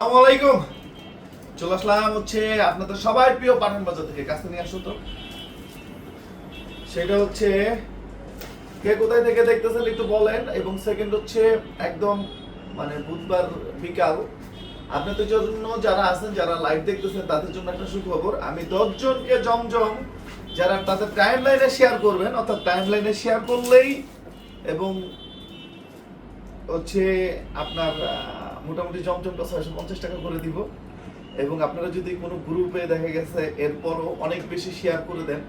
আসসালামু আলাইকুম চলে আসলাম হচ্ছে আপনাদের সবাই প্রিয় পাঠান বাজার থেকে কাছে নিয়ে আসো তো। সেটা হচ্ছে, কে কোথায় থেকে দেখতেছেন একটু বলেন, এবং সেকেন্ড হচ্ছে একদম মানে বুধবার বিকাল। আপনাদের জন্য যারা আছেন, যারা লাইভ দেখতেছেন, তাদের জন্য একটা সুখবর। আমি দশজনকে জমজম যারা তাদের টাইম লাইনে শেয়ার করবেন, অর্থাৎ টাইম লাইনে শেয়ার করলেই এবং হচ্ছে আপনার মোটামুটি জমজমটা ছয়শো পঞ্চাশ টাকা করে দিব। এবং আপনারা যদি কোনো গ্রুপে দেখা গেছে এরপরও অনেক বেশি শেয়ার করে দেন,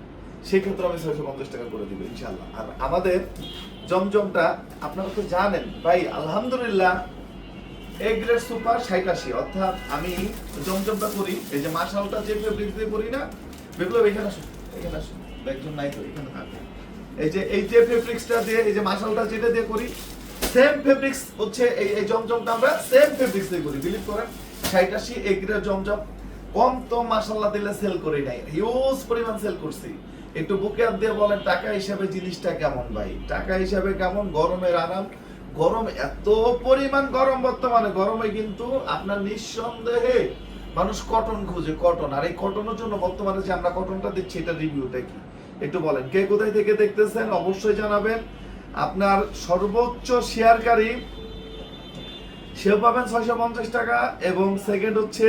সেক্ষেত্রে আমি ছয়শো পঞ্চাশ টাকা করে দিব ইনশাল্লাহ আর আমাদের জমজমটা আপনারা তো জানেন, ভাই, আলহামদুলিল্লাহ এ গ্রেড সুপার সাইটাশি অর্থাৎ আমি জমজমটা করি, এই যে মার্শালটা যে ফেব্রিক দিয়ে করি না, বিপ্লব, এখানে আসুন এখানে আসুন। একজন নাই তো, এখানে থাকে। এই যে এই যে ফেব্রিক্সটা দিয়ে, এই যে মার্শালটা যেটা দিয়ে করি সেম ফেব্রিক্স হচ্ছে এই এই জমজমটা আমরা সেম ফেব্রিক্স দিয়ে করি বিলিভ করেন। সাইটাশি এ গ্রেড জমজম। কম তো মাশাল্লাহ দিলে সেল করি নাই। হিউজ পরিমাণ সেল করছি। একটু বুকে হাত দিয়ে বলেন, টাকা হিসাবে জিনিসটা কেমন ভাই? টাকা হিসাবে কেমন? গরমের আরাম। গরম এত পরিমাণ গরম বর্তমানে। গরমে কিন্তু আপনার নিঃসন্দেহে মানুষ কটন খুঁজে কটন আর এই কটনের জন্য বর্তমানে যে আমরা কটনটা দিচ্ছি, এটা রিভিউটা কি? একটু বলেন। কে কোথায় থেকে দেখতেছেন? অবশ্যই জানাবেন। আপনার সর্বোচ্চ শেয়ারকারী, সেও পাবেন ছয়শো পঞ্চাশ টাকা এবং সেকেন্ড হচ্ছে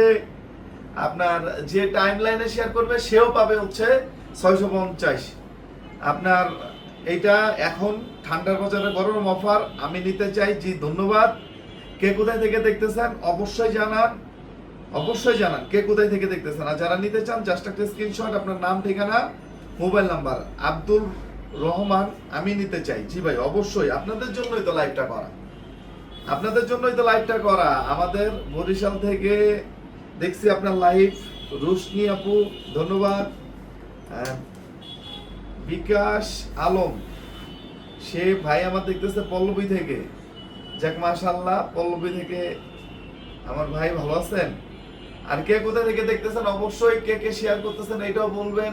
আপনার যে টাইম লাইনে শেয়ার করবে, সেও পাবে হচ্ছে ছয়শো পঞ্চাশ। আপনার এইটা এখন ঠান্ডার বাজারে গরম অফার, আমি নিতে চাই, জি, ধন্যবাদ। কে কোথায় থেকে দেখতেছেন, অবশ্যই জানান। অবশ্যই জানান, কে কোথায় থেকে দেখতেছেন। আর যারা নিতে চান জাস্ট একটা স্ক্রিনশট আপনার নাম, ঠিকানা মোবাইল নাম্বার আব্দুল রহমান, আমি নিতে চাই। জি ভাই, অবশ্যই। আপনাদের জন্যই তো লাইভটা করা। আপনাদের জন্যই তো লাইভটা করা। আমাদের বরিশাল থেকে দেখছি আপনার লাইভ রুশনি আপু, ধন্যবাদ। বিকাশ আলম, সে ভাই আমার দেখতেছে পল্লবী থেকে। যাক মাশাল্লাহ পল্লবী থেকে আমার ভাই ভালো আছেন। আর কে কোথা থেকে দেখতেছেন? অবশ্যই কে কে শেয়ার করতেছেন, এটাও বলবেন।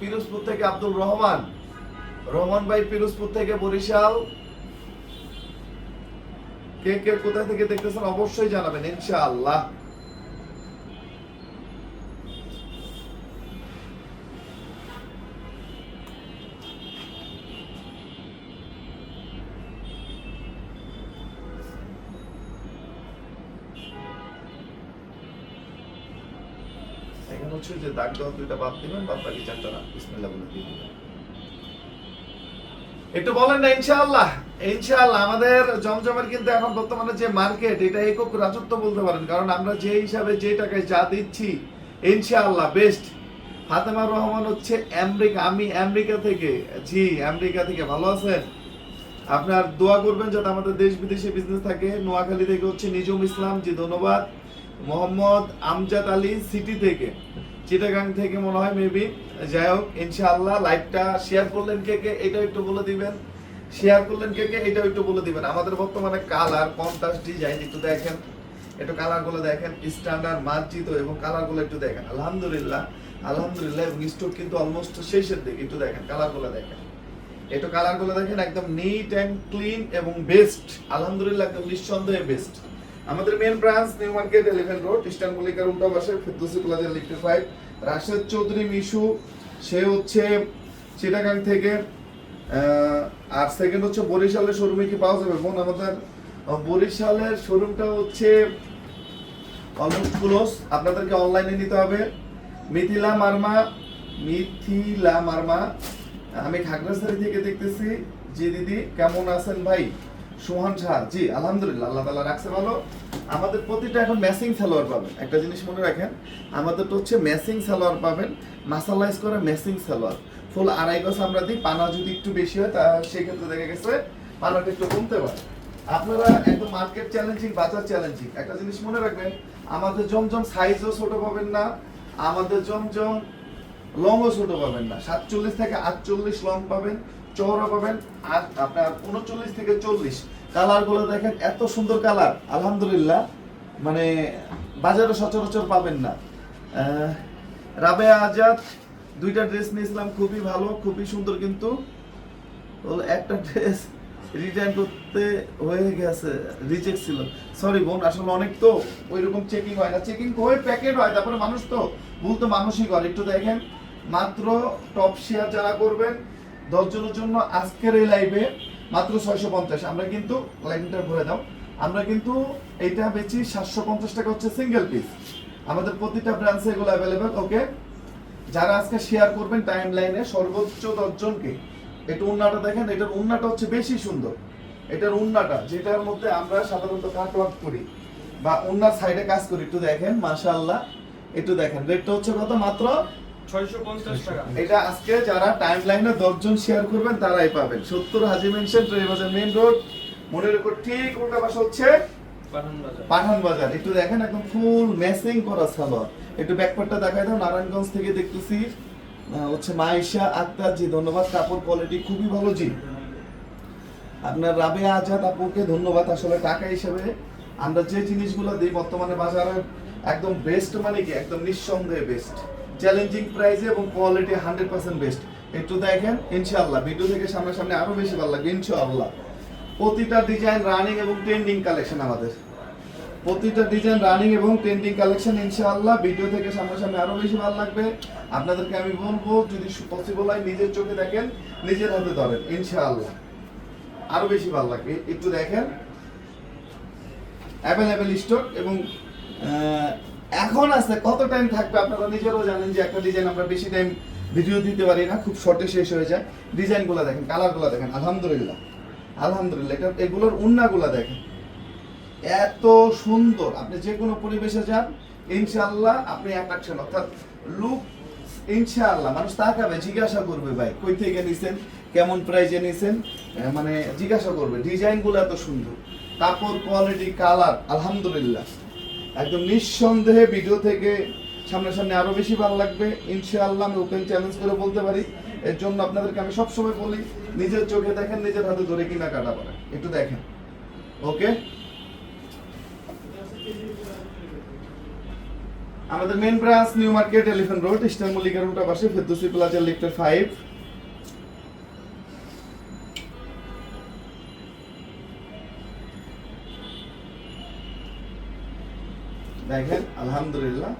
পিরোজপুর থেকে আব্দুল রহমান। রহমান ভাই পিরোজপুর থেকে বরিশাল। কে কে কোথা থেকে দেখতেছেন অবশ্যই জানাবেন, ইনশাআল্লাহ। হচ্ছে যে দাগ দেওয়া দুইটা বাদ দিবেন, বাদ বাকি চারটা না, বিসমিল্লাহ বলে দিয়ে দিবেন। একটু বলেন না, ইনশাআল্লাহ ইনশাআল্লাহ, আমাদের জমজমের কিন্তু এখন বর্তমানে যে মার্কেট, এটা একক রাজত্ব বলতে পারেন, কারণ আমরা যে হিসাবে যে টাকায় যা দিচ্ছি, ইনশাআল্লাহ বেস্ট ফাতেমা রহমান হচ্ছে আমেরিকা, আমি আমেরিকা থেকে, জি, আমেরিকা থেকে, ভালো আছেন? আপনার দোয়া করবেন যাতে আমাদের দেশ বিদেশে বিজনেস থাকে। নোয়াখালী থেকে হচ্ছে নিজুম ইসলাম, জি, ধন্যবাদ। মোহাম্মদ আমজাদ আলী সিটি থেকে। চিটাগাং থেকে মনে হয় মেবি যাই হোক, ইনশাআল্লাহ লাইভটা শেয়ার করলেন কে কে, এটাও একটু বলে দিবেন। শেয়ার করলেন কে কে, এটাও একটু বলে দিবেন। আমাদের বর্তমানে কালার কন্ট্রাস্ট ডিজাইন একটু দেখেন। একটু কালারগুলো দেখেন স্ট্যান্ডার্ড মার্জিত এবং কালারগুলো একটু দেখেন। আলহামদুলিল্লাহ আলহামদুলিল্লাহ এবং স্টক কিন্তু অলমোস্ট শেষের দিকে একটু দেখেন কালারগুলো দেখেন। একটু কালারগুলো দেখেন, একদম নিট অ্যান্ড ক্লিন এবং বেস্ট আলহামদুলিল্লাহ, একদম নিঃসন্দেহে বেস্ট আমাদের main branch new market elephant road eastern মল্লিকার উল্টা পাশে Firdousi plaza lifted five Rashed Chowdhury Mishu সে হচ্ছে চিটাগাং থেকে আর সেকেন্ড হচ্ছে বরিশালের শোরুমে কি পাওয়া যাবে বোন আমাদের? বরিশালের শোরুমটা হচ্ছে অলমোস্ট ক্লোজ আপনাদেরকে অনলাইনে নিতে হবে। মিথিলা মার্মা মিথিলা মার্মা, আমি খাগড়াছড়ি থেকে দেখতেছি। জি দিদি, কেমন আছেন ভাই? সোহান শাহ, জি, আলহামদুলিল্লাহ, আল্লাহ তালা রাখছে ভালো। আমাদের প্রতিটা এখন ম্যাচিং সালোয়ার পাবেন। একটা জিনিস মনে রাখেন, আমাদের তো হচ্ছে ম্যাচিং সালোয়ার পাবেন মাসালাইজ করে ম্যাচিং সালোয়ার। ফুল আড়াই গজ আমরা দিই, পানা যদি একটু বেশি হয়, তা সেক্ষেত্রে দেখা গেছে পানাটা একটু কমতে পারে। আপনারা একদম মার্কেট চ্যালেঞ্জিং বাজার চ্যালেঞ্জিং একটা জিনিস মনে রাখবেন, আমাদের জমজম সাইজও ছোট পাবেন না, আমাদের জমজম লংও ছোট পাবেন না। সাতচল্লিশ থেকে আটচল্লিশ লং পাবেন, চওড়া পাবেন, আর আপনার উনচল্লিশ থেকে চল্লিশ। কালারগুলো দেখেন এত সুন্দর কালার, আলহামদুলিল্লাহ। মানে বাজারে সচরাচর পাবেন না। রাবে আজাদ, দুইটা ড্রেস নিয়েছিলাম, খুবই ভালো, খুবই সুন্দর কিন্তু। একটা ড্রেস রিটার্ন করতে হয়ে গেছে রিজেক্ট ছিল। সরি বোন, আসলে অনেক তো, ওইরকম চেকিং হয় না। চেকিং হয়ে প্যাকেট হয়, তারপরে মানুষ তো, ভুল তো মানুষই করে। একটু দেখেন, মাত্র টপ শেয়ার যারা করবেন, দশজনের জন্য আজকের এই লাইভে মাত্র ছয়শো পঞ্চাশ। আমরা কিন্তু লাইনটা ভরে দাও। আমরা কিন্তু এটা বেচি সাতশো পঞ্চাশ টাকা হচ্ছে সিঙ্গেল পিস আমাদের প্রতিটা ব্রাঞ্চে এগুলো অ্যাভেলেবেল ওকে যারা আজকে শেয়ার করবেন টাইম লাইনে সর্বোচ্চ দশজনকে এটা উন্নাটা দেখেন, এটার উন্নাটা হচ্ছে বেশি সুন্দর। এটার উন্নাটা, যেটার মধ্যে আমরা সাধারণত কাট ওয়ার্ক করি বা উন্নার সাইডে কাজ করি, একটু দেখেন, মাশাআল্লাহ। একটু দেখেন রেটটা হচ্ছে কত? মাত্র এটা আজকে যারা টাইম লাইনে দশজন শেয়ার করবেন তারাই পাবেন। সত্তর Haji mansion Terribazar main road মনের উপর ঠিক উল্টা পাশে হচ্ছে পাঠান বাজার। একটু দেখেন একদম ফুল ম্যাচিং করা সালোয়ার। একটু ব্যাকপার্টটা দেখাই দাও নারায়ণগঞ্জ থেকে দেখতেছি। হচ্ছে মাইশা আক্তার জি ধন্যবাদ। কাপড় কোয়ালিটি খুবই ভালো জি। আপনার রাবেয়া আজাদ আপুকে ধন্যবাদ আসলে টাকা হিসেবে। আমরা যে জিনিসগুলো দিই বর্তমানে বাজারে একদম বেস্ট মানে কি একদম নিঃসন্দেহে বেস্ট চ্যালেঞ্জিং প্রাইসে এবং কোয়ালিটি হান্ড্রেড পার্সেন্ট বেস্ট একটু দেখেন, ইনশাআল্লাহ ভিডিও থেকে সামনাসামনি আরও বেশি ভালো লাগবে, ইনশাআল্লাহ। প্রতিটা ডিজাইন রানিং এবং ট্রেন্ডিং কালেকশন আমাদের। প্রতিটা ডিজাইন রানিং এবং ট্রেন্ডিং কালেকশন ইনশাআল্লাহ ভিডিও থেকে সামনাসামনি আরও বেশি ভালো লাগবে। আপনাদেরকে আমি বলব, যদি পসিবল হয়, নিজের চোখে দেখেন, নিজের হাতে ধরেন, ইনশাআল্লাহ। আরও বেশি ভালো লাগবে। একটু দেখেন। অ্যাভেলেবেল স্টক এবং এখন আছে, কত টাইম থাকবে? আপনারা নিজেরাও জানেন যে একটা ডিজাইন আমরা বেশি টাইম ভিডিও দিতে পারি না, খুব শর্টে শেষ হয়ে যায়। ডিজাইনগুলো দেখেন কালারগুলো দেখেন, আলহামদুলিল্লাহ। আলহামদুলিল্লাহ এগুলোর উন্নাগুলো দেখেন। এত সুন্দর, আপনি যে কোনো পরিবেশে যান, ইনশাআল্লাহ আপনি অ্যাট্রাকশন অর্থাৎ লুক ইনশাআল্লাহ, মানুষ তাকাবে, জিজ্ঞাসা করবে, ভাই, কই থেকে নিছেন? কেমন প্রাইজে নিছেন? মানে জিজ্ঞাসা করবে ডিজাইনগুলো এত সুন্দর। কাপড় কোয়ালিটি কালার আলহামদুলিল্লাহ। একদম নিঃসন্দেহে ভিডিও থেকে সামনাসামনি আরও বেশি ভালো লাগবে। ইনশাআল্লাহ আমি ওপেন চ্যালেঞ্জ করে বলতে পারি। এর জন্য আপনাদেরকে আমি সবসময় বলি, নিজের চোখে দেখেন, নিজের হাতে ধরে কিনা কাটা পারে একটু দেখেন। ওকে আমাদের main branch new market elephant road eastern মল্লিকার রুটা পাশে ফেরদৌসি প্লাজা লিফটার ফাইভ দেখেন, আলহামদুলিল্লাহ।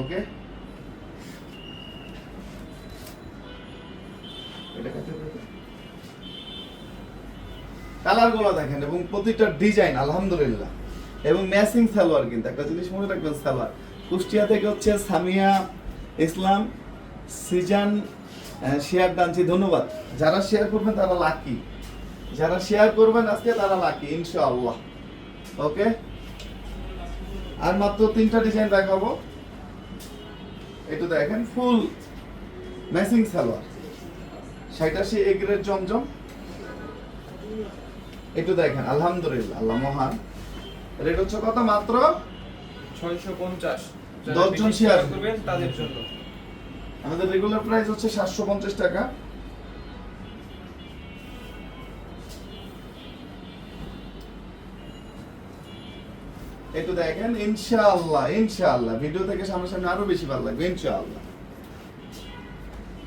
ওকে দেখেন, এবং প্রতিটা ডিজাইন আলহামদুলিল্লাহ। এবং ম্যাচিং সালোয়ার কিন্তু, একটা জিনিস মনে রাখবেন, সালোয়ার। কুষ্টিয়া থেকে হচ্ছে সামিয়া ইসলাম, সিজান শেয়ার ডানছি ধন্যবাদ। যারা শেয়ার করবেন, তারা লাকি যারা শেয়ার করবেন, আজকে তারা লাকি ইনশাআল্লাহ। ওকে আর মাত্র তিনটা ডিজাইন দেখাবো। একটু দেখেন ফুল ম্যাচিং সালোয়ার। সেটা সে এগ্রের জমজম। একটু দেখেন আলহামদুলিল্লাহ আল্লাহ মহান। রেট হচ্ছে কত মাত্র? ছয়শো পঞ্চাশ। দশজন share করবেন তাদের জন্য। আমাদের রেগুলার প্রাইস হচ্ছে সাতশো পঞ্চাশ টাকা। একটু দেখেন, ইনশাআল্লাহ ইনশাআল্লাহ। ভিডিও থেকে সামনাসামনি আরও বেশি ভালো লাগবে, ইনশাআল্লাহ।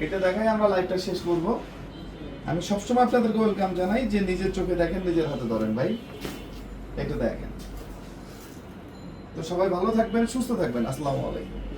এটা দেখাই আমরা লাইভটা শেষ করব। আমি সবসময় আপনাদেরকে ওয়েলকাম জানাই যে নিজের চোখে দেখেন, নিজের হাতে ধরেন ভাই। একটু দেখেন। তো সবাই ভালো থাকবেন, সুস্থ থাকবেন। আসসালামু আলাইকুম।